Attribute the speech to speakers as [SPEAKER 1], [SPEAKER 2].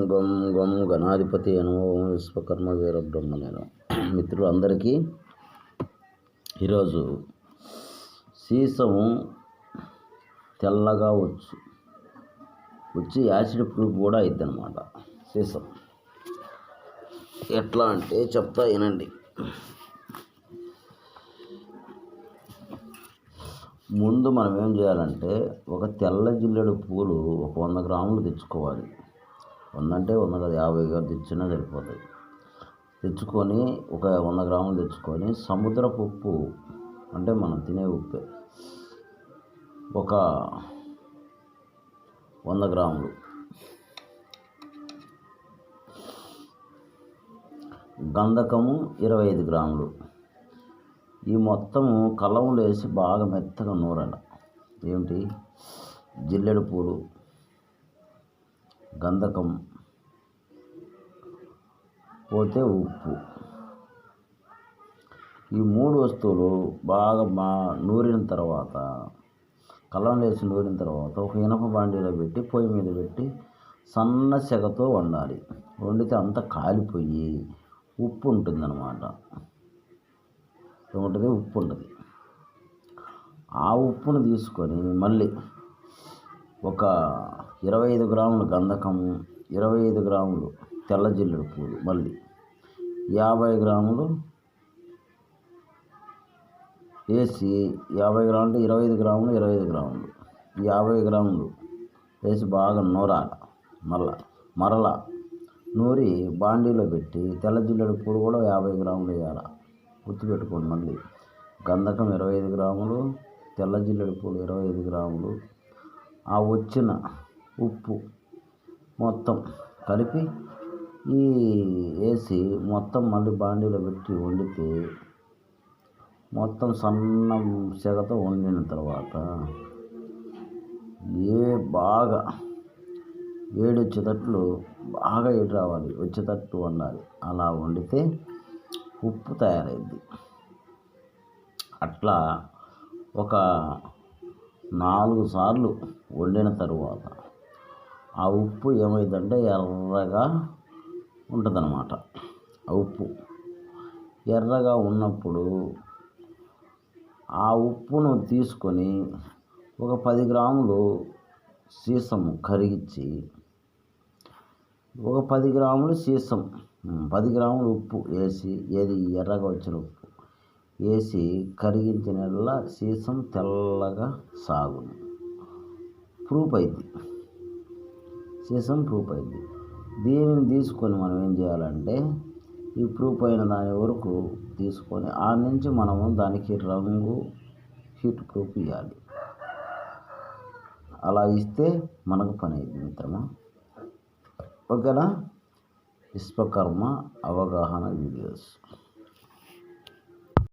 [SPEAKER 1] గం గం గణాధిపతి అనుభవం విశ్వకర్మ వీరబ్రహ్మ నేను. మిత్రులు అందరికీ ఈరోజు సీసము తెల్లగా వచ్చు. వచ్చి యాసిడ్ ప్రూఫ్ కూడా అయిద్ది అనమాట సీసం. ఎట్లా అంటే చెప్తా వినండి. ముందు మనం ఏం చేయాలంటే ఒక తెల్ల జిల్లెడు పూలు ఒక వంద గ్రాములు తెచ్చుకోవాలి. వందంటే వంద కదా యాభై గారు తెచ్చినా సరిపోతుంది తెచ్చుకొని ఒక వంద గ్రాములు తెచ్చుకొని సముద్రపు ఉప్పు అంటే మనం తినే ఉప్పే. ఒక వంద గ్రాములు. గంధకము ఇరవై ఐదు గ్రాములు. ఈ మొత్తము కలములు వేసి బాగా మెత్తగా నూరాల. ఏమిటి? జిల్లెడు పూలు. గంధకం. పోతే ఉప్పు. ఈ మూడు వస్తువులు బాగా మా నూరిన తర్వాత కలం వేసి నూరిన తర్వాత ఒక ఇనప బాండీలో పెట్టి పొయ్యి మీద పెట్టి సన్న సెగతో వండాలి. వండితే అంతా కాలిపోయి ఉప్పు ఉంటుందన్నమాట. ఏముంటుంది? ఉప్పు ఉంటుంది. ఆ ఉప్పును తీసుకొని మళ్ళీ ఒక ఇరవై ఐదు గ్రాములు గంధకము ఇరవై ఐదు గ్రాములు తెల్ల జిల్లుడు పూలు మళ్ళీ యాభై గ్రాములు వేసి యాభై గ్రాములు ఇరవై ఐదు గ్రాములు ఇరవై ఐదు గ్రాములు. యాభై గ్రాములు వేసి బాగా నూరాలి మళ్ళా మరలా నూరి బాండీలో పెట్టి తెల్ల జిల్లెడు పూలు కూడా యాభై గ్రాములు వేయాలి? గుర్తుపెట్టుకోండి మళ్ళీ. గంధకం ఇరవై ఐదు గ్రాములు తెల్ల జిల్లెడు పూలు ఇరవై ఐదు గ్రాములు ఆ వచ్చిన ఉప్పు మొత్తం కలిపి ఈ వేసి మొత్తం మళ్ళీ బాండీలో పెట్టి వండితే మొత్తం సన్న సెగతో వండిన తర్వాత ఏ బాగా వేడి వచ్చేటట్లు బాగా వేడి రావాలి వచ్చేటట్టు వండాలి. అలా వండితే ఉప్పు తయారైద్ది. అట్లా ఒక నాలుగు సార్లు వండిన తరువాత ఆ ఉప్పు ఏమైందంటే ఎర్రగా ఉంటుందన్నమాట. ఆ ఉప్పు ఎర్రగా ఉన్నప్పుడు ఆ ఉప్పును తీసుకొని ఒక పది గ్రాములు సీసం కరిగించి ఒక పది గ్రాములు సీసం పది గ్రాములు ఉప్పు వేసి ఏది ఎర్రగా వచ్చిన ఉప్పు వేసి కరిగించిన సీసం తెల్లగా సాగును. ప్రూఫ్ అయింది. సీసం ప్రూఫ్ అయింది. దీనిని తీసుకొని మనం ఏం చేయాలంటే ఈ ప్రూఫ్ అయిన దాని వరకు తీసుకొని ఆ నుంచి మనము దానికి రంగు హీట్ ప్రూఫ్ ఇవ్వాలి అలా ఇస్తే మనకు పని అయింది మిత్రమా? ఓకేనా? విశ్వకర్మ అవగాహన వీడియోస్.